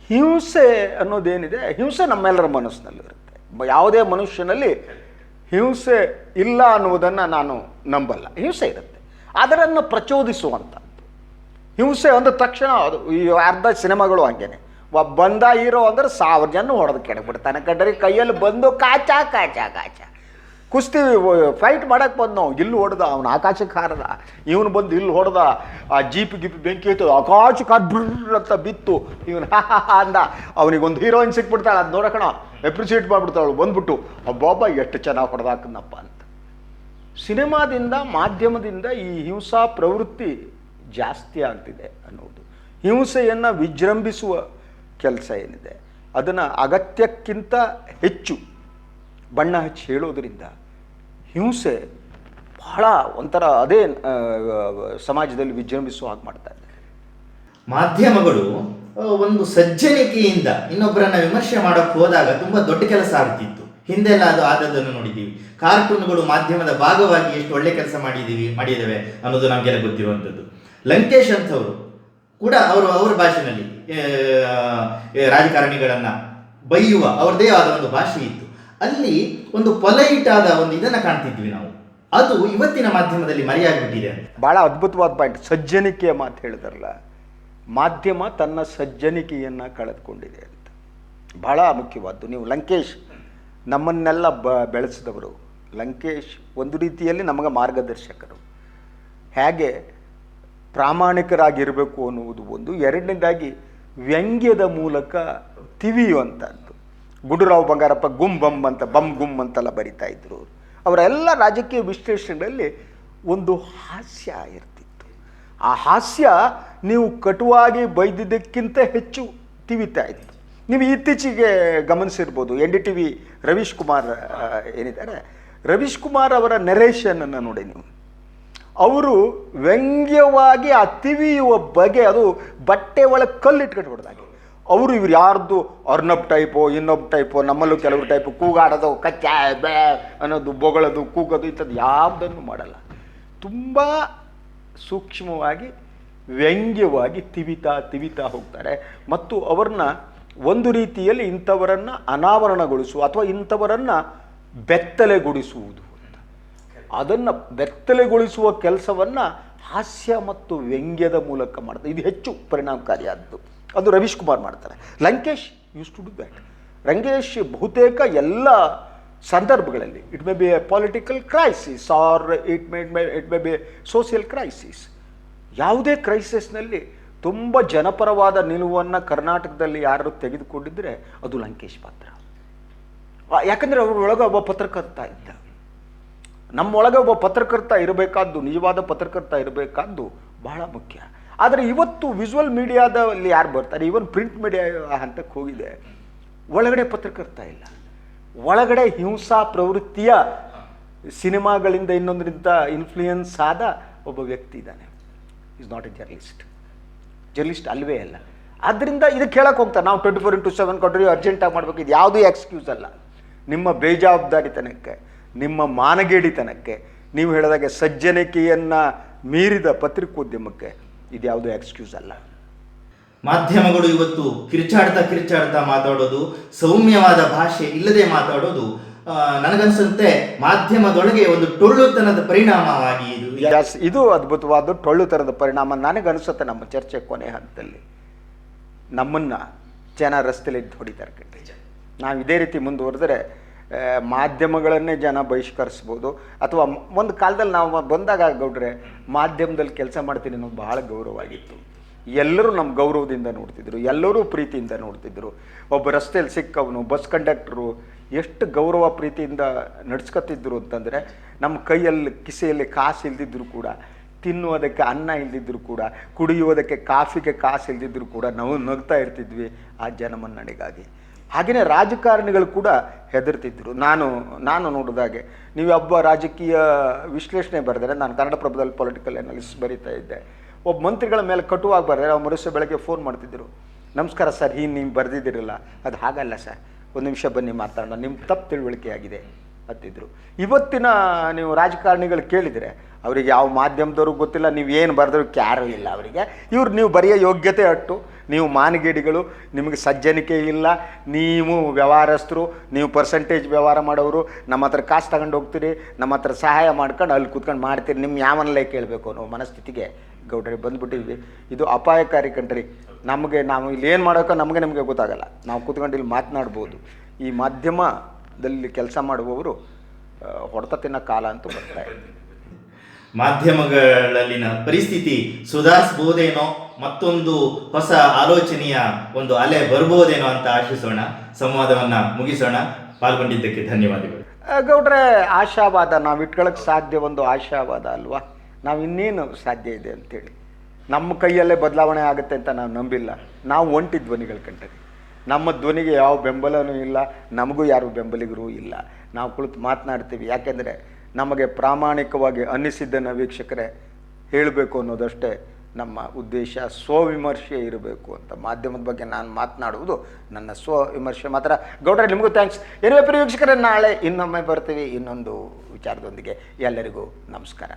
ಹಿಂಸೆ ಅನ್ನೋದೇನಿದೆ, ಹಿಂಸೆ ನಮ್ಮೆಲ್ಲರ ಮನಸ್ಸಿನಲ್ಲಿರುತ್ತೆ ಯಾವುದೇ ಮನುಷ್ಯನಲ್ಲಿ ಹಿಂಸೆ ಇಲ್ಲ ಅನ್ನುವುದನ್ನು ನಾನು ನಂಬಲ್ಲ. ಹಿಂಸೆ ಇರುತ್ತೆ. ಅದರನ್ನು ಪ್ರಚೋದಿಸುವಂಥದ್ದು. ಹಿಂಸೆ ಅಂದ ತಕ್ಷಣ ಅದು ಈ ಅರ್ಧ ಸಿನಿಮಾಗಳು ಹಂಗೇನೆ. ಬಂದ ಹೀರೋ ಅಂದ್ರೆ ಸಾವಿರ ಜನ ಹೊಡೆದು ಕೆಡಬಿಡ್ತಾನೆ ಕಡ್ರಿ ಕೈಯಲ್ಲಿ ಬಂದು ಕಾಚಾ ಕಾಚಾ, ಕಾಚ. ಕುಸ್ತಿ ಫೈಟ್ ಮಾಡಕ್ಕೆ ಬಂದು ನಾವು. ಇಲ್ಲಿ ಹೊಡೆದ ಅವನು ಆಕಾಶಕ್ಕೆ ಹಾರದ ಇವನು ಬಂದು ಇಲ್ಲಿ ಹೊಡೆದ. ಆ ಜೀಪ್, ಗಿಪ್, ಬೆಂಕಿ ಇತ್ತು. ಆಕಾಶ ಕಾರ್ ಅಂತ ಬಿತ್ತು. ಇವನು ಅಂದ. ಅವನಿಗೊಂದು ಹೀರೋಯಿನ್ ಸಿಕ್ಬಿಡ್ತಾಳೆ. ಅದು ನೋಡಕಣ ಎಪ್ರಿಸಿಯೇಟ್ ಮಾಡಿಬಿಡ್ತಾಳು ಬಂದ್ಬಿಟ್ಟು ಅಬ್ಬಾಬ ಎಷ್ಟು ಚೆನ್ನಾಗಿ ಹೊಡೆದಾಕನಪ್ಪ ಅಂತ. ಸಿನಿಮಾದಿಂದ, ಮಾಧ್ಯಮದಿಂದ ಈ ಹಿಂಸಾ ಪ್ರವೃತ್ತಿ ಜಾಸ್ತಿ ಆಗ್ತಿದೆ ಅನ್ನೋದು. ಹಿಂಸೆಯನ್ನು ವಿಜೃಂಭಿಸುವ ಕೆಲಸ ಏನಿದೆ? ಅದನ್ನು ಅಗತ್ಯಕ್ಕಿಂತ ಹೆಚ್ಚು ಬಣ್ಣ ಹಚ್ಚಿ ಹೇಳೋದರಿಂದ ಹಿಂಸೆ ಬಹಳ ಒಂಥರ ಅದೇ ಸಮಾಜದಲ್ಲಿ ವಿಜೃಂಭಿಸುವ ಹಾಗೆ ಮಾಡ್ತಾ ಇದೆ. ಮಾಧ್ಯಮಗಳು ಒಂದು ಸಜ್ಜನಿಕೆಯಿಂದ ಇನ್ನೊಬ್ಬರನ್ನ ವಿಮರ್ಶೆ ಮಾಡೋಕ್ಕೆ ಹೋದಾಗ ತುಂಬಾ ದೊಡ್ಡ ಕೆಲಸ ಆಗ್ತಿತ್ತು. ಹಿಂದೆಲ್ಲ ಅದು ಆದದ್ದನ್ನು ನೋಡಿದ್ದೀವಿ. ಕಾರ್ಟೂನ್ಗಳು ಮಾಧ್ಯಮದ ಭಾಗವಾಗಿ ಎಷ್ಟು ಒಳ್ಳೆ ಕೆಲಸ ಮಾಡಿದೀವಿ ಮಾಡಿದ್ದೇವೆ ಅನ್ನೋದು ನಮಗೆಲ್ಲ ಗೊತ್ತಿರುವಂಥದ್ದು. ಲಂಕೇಶ್ ಅಂತವರು ಕೂಡ ಅವರು, ಅವರ ಭಾಷೆನಲ್ಲಿ ರಾಜಕಾರಣಿಗಳನ್ನು ಬೈಯುವ ಅವ್ರದ್ದೇ ಆದ ಒಂದು ಭಾಷೆ ಇತ್ತು. ಅಲ್ಲಿ ಒಂದು ಪೊಲೈಟ್ ಆದ ಒಂದು ಇದನ್ನ ಕಾಣ್ತಿದ್ವಿ ನಾವು. ಅದು ಇವತ್ತಿನ ಮಾಧ್ಯಮದಲ್ಲಿ ಮರೆಯಾಗಿಬಿಟ್ಟಿದೆ ಭಾಳ ಅದ್ಭುತವಾದ ಪಾಯಿಂಟ್ ಸಜ್ಜನಿಕೆಯ ಮಾತು ಹೇಳಿದಾರಲ್ಲ, ಮಾಧ್ಯಮ ತನ್ನ ಸಜ್ಜನಿಕೆಯನ್ನು ಕಳೆದುಕೊಂಡಿದೆ ಅಂತ. ಬಹಳ ಮುಖ್ಯವಾದ್ದು. ನೀವು ಲಂಕೇಶ್, ನಮ್ಮನ್ನೆಲ್ಲ ಬ, ಬೆಳೆಸಿದವರು. ಲಂಕೇಶ್ ಒಂದು ರೀತಿಯಲ್ಲಿ ನಮಗೆ ಮಾರ್ಗದರ್ಶಕರು. ಹೇಗೆ ಪ್ರಾಮಾಣಿಕರಾಗಿರಬೇಕು ಅನ್ನುವುದು ಒಂದು. ಎರಡನೇದಾಗಿ ವ್ಯಂಗ್ಯದ ಮೂಲಕ ತಿವಿಯುವಂಥದ್ದು ಗುಡುರಾವ್ ಬಂಗಾರಪ್ಪ ಗುಮ್ ಬಮ್ ಅಂತ ಬಮ್ ಗುಮ್ ಅಂತೆಲ್ಲ ಬರಿತಾ ಇದ್ರು. ಅವರೆಲ್ಲ ರಾಜಕೀಯ ವಿಶ್ಲೇಷಣೆಗಳಲ್ಲಿ ಒಂದು ಹಾಸ್ಯ ಇರ್ತಿತ್ತು. ಆ ಹಾಸ್ಯ ನೀವು ಕಟುವಾಗಿ ಬೈದಿದ್ದಕ್ಕಿಂತ ಹೆಚ್ಚು ತಿವಿತಾ ಇತ್ತು ನೀವು ಇತ್ತೀಚೆಗೆ ಗಮನಿಸಿರ್ಬೋದು N D T V Ravish Kumar ಏನಿದ್ದಾರೆ? ರವೀಶ್ ಕುಮಾರ್ ಅವರ ನೆರೇಷನನ್ನು ನೋಡಿ ನೀವು. ಅವರು ವ್ಯಂಗ್ಯವಾಗಿ ಆ ತಿವಿಯುವ ಬಗೆ, ಅದು ಬಟ್ಟೆ ಒಳಗೆ ಕಲ್ಲಿಟ್ಕೊಂಡು ಹೊಡೆದಾಗೆ. ಅವರು ಇವ್ರು ಯಾರ್ದು? ಅರ್ನಬ್ ಟೈಪು ಇನ್ನೊಬ್ ಟೈಪು ನಮ್ಮಲ್ಲೂ ಕೆಲವ್ರು ಟೈಪು ಕೂಗಾಡೋದು, ಕಚ್ಚ, ಬೇ ಅನ್ನೋದು, ಬೊಗಳೋದು, ಕೂಗೋದು ಇಂಥದ್ದು ಯಾವುದನ್ನು ಮಾಡಲ್ಲ. ತುಂಬ ಸೂಕ್ಷ್ಮವಾಗಿ, ವ್ಯಂಗ್ಯವಾಗಿ ತಿವಿತಾ ತಿವಿತಾ ಹೋಗ್ತಾರೆ. ಮತ್ತು ಅವ್ರನ್ನ ಒಂದು ರೀತಿಯಲ್ಲಿ ಇಂಥವರನ್ನು ಅನಾವರಣಗೊಳಿಸುವ ಅಥವಾ ಇಂಥವರನ್ನು ಬೆತ್ತಲೆಗೊಳಿಸುವುದು ಅಂತ. ಅದನ್ನು ಬೆತ್ತಲೆಗೊಳಿಸುವ ಕೆಲಸವನ್ನು ಹಾಸ್ಯ ಮತ್ತು ವ್ಯಂಗ್ಯದ ಮೂಲಕ ಮಾಡ್ತಾರೆ ಇದು ಹೆಚ್ಚು ಪರಿಣಾಮಕಾರಿಯಾದದ್ದು ಅದು ರವೀಶ್ ಕುಮಾರ್ ಮಾಡ್ತಾರೆ. Lankesh used to do that Rangesh ಬಹುತೇಕ ಎಲ್ಲ ಸಂದರ್ಭಗಳಲ್ಲಿ it may be a political crisis or it may may it may be social crisis ಯಾವುದೇ ಕ್ರೈಸಿಸ್ನಲ್ಲಿ ತುಂಬ ಜನಪರವಾದ ನಿಲುವನ್ನು ಕರ್ನಾಟಕದಲ್ಲಿ ಯಾರು ತೆಗೆದುಕೊಂಡಿದ್ದರೆ ಅದು ಲಂಕೇಶ್ ಪಾತ್ರ. ಯಾಕಂದರೆ ಅವರೊಳಗೆ ಒಬ್ಬ ಪತ್ರಕರ್ತ ಇದ್ದ. ನಮ್ಮೊಳಗೆ ಒಬ್ಬ ಪತ್ರಕರ್ತ ಇರಬೇಕಾದ್ದು, ನಿಜವಾದ ಪತ್ರಕರ್ತ ಇರಬೇಕಾದ್ದು ಬಹಳ ಮುಖ್ಯ. ಆದರೆ ಇವತ್ತು ವಿಜುವಲ್ ಮೀಡಿಯಾದಲ್ಲಿ ಯಾರು ಬರ್ತಾರೆ? ಈವನ್ ಪ್ರಿಂಟ್ ಮೀಡಿಯಾ ಹಂತಕ್ಕೆ ಹೋಗಿದೆ. ಒಳಗಡೆ ಪತ್ರಕರ್ತ ಇಲ್ಲ. ಒಳಗಡೆ ಹಿಂಸಾ ಪ್ರವೃತ್ತಿಯ ಸಿನಿಮಾಗಳಿಂದ ಇನ್ನೊಂದರಿಂದ ಇನ್ಫ್ಲೂಯೆನ್ಸ್ ಆದ ಒಬ್ಬ ವ್ಯಕ್ತಿ ಇದ್ದಾನೆ. Is not a journalist journalist ಅಲ್ವೇ ಅಲ್ಲ. ಆದ್ದರಿಂದ ಇದಕ್ಕೆ ಹೇಳಕ್ಕೆ ಹೋಗ್ತಾರೆ. ನಾವು ಟ್ವೆಂಟಿ ಫೋರ್ ಇಂಟು ಸೆವೆನ್ ಕೊಟ್ಟರೆ ಅರ್ಜೆಂಟಾಗಿ ಮಾಡಬೇಕು. ಇದು ಯಾವುದೇ ಎಕ್ಸ್ಕ್ಯೂಸ್ ಅಲ್ಲ. ನಿಮ್ಮ ಬೇಜವಾಬ್ದಾರಿತನಕ್ಕೆ, ನಿಮ್ಮ ಮಾನಗೇಡಿತನಕ್ಕೆ, ನೀವು ಹೇಳಿದಾಗೆ ಸಜ್ಜನಿಕೆಯನ್ನು ಮೀರಿದ ಪತ್ರಿಕೋದ್ಯಮಕ್ಕೆ ಇದು ಯಾವುದೇ ಎಕ್ಸ್ಕ್ಯೂಸ್ ಅಲ್ಲ. ಮಾಧ್ಯಮಗಳು ಇವತ್ತು ಕಿರ್ಚಾಡ್ತಾ ಕಿರ್ಚಾಡ್ತಾ ಮಾತಾಡೋದು ಸೌಮ್ಯವಾದ ಭಾಷೆ ಇಲ್ಲದೆ ಮಾತಾಡೋದು ನನಗನ್ಸಂತೆ ನನಗನ್ಸುತ್ತೆ ಮಾಧ್ಯಮದೊಳಗೆ ಒಂದು ಟೊಳ್ಳುತನದ ಪರಿಣಾಮವಾಗಿ ಇದು. ಇದು ಅದ್ಭುತವಾದ ಟೊಳ್ಳುತನದ ಪರಿಣಾಮ ನನಗನ್ಸುತ್ತೆ ನಮ್ಮ ಚರ್ಚೆ ಕೊನೆ ಹಂತದಲ್ಲಿ. ನಮ್ಮನ್ನ ಜನ ರಸ್ತೆಯಲ್ಲಿ ಹೊಡಿತಾರೆ ಕಟ್ಟಿ ನಾವು ಇದೇ ರೀತಿ ಮುಂದುವರೆದ್ರೆ ಮಾಧ್ಯಮಗಳನ್ನೇ ಜನ ಬಹಿಷ್ಕರಿಸ್ಬೋದು. ಅಥವಾ ಒಂದು ಕಾಲದಲ್ಲಿ ನಾವು ಬಂದಾಗ, ಗೌಡ್ರೆ, ಮಾಧ್ಯಮದಲ್ಲಿ ಕೆಲಸ ಮಾಡ್ತೀನಿ ಅನ್ನೋದು ಬಹಳ ಗೌರವ ಆಗಿತ್ತು ಎಲ್ಲರೂ ನಮ್ಮ ಗೌರವದಿಂದ ನೋಡ್ತಿದ್ರು, ಎಲ್ಲರೂ ಪ್ರೀತಿಯಿಂದ ನೋಡ್ತಿದ್ರು. ಒಬ್ಬ ರಸ್ತೆಯಲ್ಲಿ ಸಿಕ್ಕವನು, ಬಸ್ ಕಂಡಕ್ಟ್ರು ಎಷ್ಟು ಗೌರವ ಪ್ರೀತಿಯಿಂದ ನಡ್ಸ್ಕೊತಿದ್ರು ಅಂತಂದರೆ, ನಮ್ಮ ಕೈಯಲ್ಲಿ, ಕಿಸೆಯಲ್ಲಿ ಕಾಸು ಇಲ್ದಿದ್ರು ಕೂಡ, ತಿನ್ನುವುದಕ್ಕೆ ಅನ್ನ ಇಲ್ದಿದ್ರು ಕೂಡ, ಕುಡಿಯುವುದಕ್ಕೆ ಕಾಫಿಗೆ ಕಾಸು ಇಲ್ದಿದ್ರು ಕೂಡ ನಾವು ನಗ್ತಾ ಇರ್ತಿದ್ವಿ ಆ ಜನಮನ್ನಣೆಗಾಗಿ ಹಾಗೆಯೇ ರಾಜಕಾರಣಿಗಳು ಕೂಡ ಹೆದರ್ತಿದ್ರು. ನಾನು ನಾನು ನೋಡಿದಾಗೆ ನೀವು ಒಬ್ಬ ರಾಜಕೀಯ ವಿಶ್ಲೇಷಣೆ ಬರೆದರೆ ನಾನು ಕನ್ನಡಪ್ರಭದಲ್ಲಿ ಪೊಲಿಟಿಕಲ್ ಅನಾಲಿಸಿಸ್ ಬರೀತಾ ಇದ್ದೆ. ಒಬ್ಬ ಮಂತ್ರಿಗಳ ಮೇಲೆ ಕಟುವಾಗಿ ಬರೆದರೆ ಅವ್ರು ಮನುಷ್ಯ ಬೆಳಗ್ಗೆ ಫೋನ್ ಮಾಡ್ತಿದ್ರು. ನಮಸ್ಕಾರ ಸರ್, ಹೀಗೆ ನೀವು ಬರೆದಿದ್ದೀರಲ್ಲ. ಅದು ಹಾಗಲ್ಲ ಸರ್. ಒಂದು ನಿಮಿಷ ಬನ್ನಿ ಮಾತಾಡೋಣ. ನಿಮ್ಮ ತಪ್ಪು ತಿಳುವಳಿಕೆ ಆಗಿದೆ ಇವತ್ತಿನ ನೀವು ರಾಜಕಾರಣಿಗಳು ಕೇಳಿದರೆ ಅವರಿಗೆ ಯಾವ ಮಾಧ್ಯಮದವ್ರಿಗೂ ಗೊತ್ತಿಲ್ಲ. ನೀವು ಏನು ಬರೆದ್ರು ಕ್ಯಾರು ಇಲ್ಲ ಅವರಿಗೆ. ಇವ್ರು ನೀವು ಬರೆಯೋ ಯೋಗ್ಯತೆ ಅಟ್ಟು. ನೀವು ಮಾನಗೇಡಿಗಳು, ನಿಮಗೆ ಸಜ್ಜನಿಕೆ ಇಲ್ಲ, ನೀವು ವ್ಯವಹಾರಸ್ಥರು, ನೀವು ಪರ್ಸೆಂಟೇಜ್ ವ್ಯವಹಾರ ಮಾಡೋರು, ನಮ್ಮ ಹತ್ರ ಕಾಸು ತಗೊಂಡು ಹೋಗ್ತೀರಿ, ನಮ್ಮ ಹತ್ರ ಸಹಾಯ ಮಾಡ್ಕೊಂಡು ಅಲ್ಲಿ ಕೂತ್ಕೊಂಡು ಮಾಡ್ತೀರಿ ನಿಮ್ಮ ಯಾವನಲ್ಲೇ ಕೇಳಬೇಕು ಅನ್ನೋ ಮನಸ್ಥಿತಿಗೆ ಗೌಡ್ರಿ ಬಂದುಬಿಟ್ಟಿದ್ವಿ. ಇದು ಅಪಾಯಕಾರಿ ಕಂಟ್ರಿ ನಮಗೆ ನಾವು ಇಲ್ಲಿ ಏನು ಮಾಡೋಕೆ ನಮಗೆ ನಮಗೆ ಗೊತ್ತಾಗಲ್ಲ. ನಾವು ಕೂತ್ಕೊಂಡು ಇಲ್ಲಿ ಮಾತನಾಡ್ಬೋದು. ಈ ಮಾಧ್ಯಮದಲ್ಲಿ ಕೆಲಸ ಮಾಡುವವರು ಹೊಡೆತ ತಿನ್ನೋ ಕಾಲ ಅಂತೂ ಬರ್ತಾ ಇದೆ. ಮಾಧ್ಯಮಗಳಲ್ಲಿನ ಪರಿಸ್ಥಿತಿ ಸುಧಾರಿಸಬಹುದೇನೋ ಮತ್ತೊಂದು ಹೊಸ ಆಲೋಚನೆಯ ಒಂದು ಅಲೆ ಬರ್ಬೋದೇನೋ ಅಂತ ಆಶಿಸೋಣ. ಸಂವಾದವನ್ನ ಮುಗಿಸೋಣ. ಪಾಲ್ಗೊಂಡಿದ್ದಕ್ಕೆ ಧನ್ಯವಾದಗಳು. ಗೌಡ್ರೆ, ಆಶಾವಾದ ನಾವು ಇಟ್ಕೊಳ್ಳೋಕೆ ಸಾಧ್ಯ ಒಂದು ಆಶಾವಾದ ಅಲ್ವಾ? ನಾವು ಇನ್ನೇನು ಸಾಧ್ಯ ಇದೆ ಅಂತೇಳಿ. ನಮ್ಮ ಕೈಯಲ್ಲೇ ಬದಲಾವಣೆ ಆಗುತ್ತೆ ಅಂತ ನಾವು ನಂಬಿಲ್ಲ. ನಾವು ಒಂಟಿ ಧ್ವನಿಗಳು ಕಂಡ್ರಿ ನಮ್ಮ ಧ್ವನಿಗೆ ಯಾವ ಬೆಂಬಲನೂ ಇಲ್ಲ, ನಮಗೂ ಯಾರು ಬೆಂಬಲಿಗರೂ ಇಲ್ಲ. ನಾವು ಕುಳಿತು ಮಾತನಾಡ್ತೀವಿ. ಯಾಕೆಂದರೆ ನಮಗೆ ಪ್ರಾಮಾಣಿಕವಾಗಿ ಅನ್ನಿಸಿದ್ದನ್ನು ವೀಕ್ಷಕರೇ ಹೇಳಬೇಕು ಅನ್ನೋದಷ್ಟೇ ನಮ್ಮ ಉದ್ದೇಶ ಸ್ವವಿಮರ್ಶೆ ಇರಬೇಕು ಅಂತ. ಮಾಧ್ಯಮದ ಬಗ್ಗೆ ನಾನು ಮಾತನಾಡುವುದು ನನ್ನ ಸ್ವವಿಮರ್ಶೆ ಮಾತ್ರ. ಗೌಡ್ರೆ, ನಿಮಗೂ ಥ್ಯಾಂಕ್ಸ್ ಏನೇ ಪ್ರಿಯ ನಾಳೆ ಇನ್ನೊಮ್ಮೆ ಬರ್ತೀವಿ. ಇನ್ನೊಂದು ವಿಚಾರದೊಂದಿಗೆ ಎಲ್ಲರಿಗೂ ನಮಸ್ಕಾರ.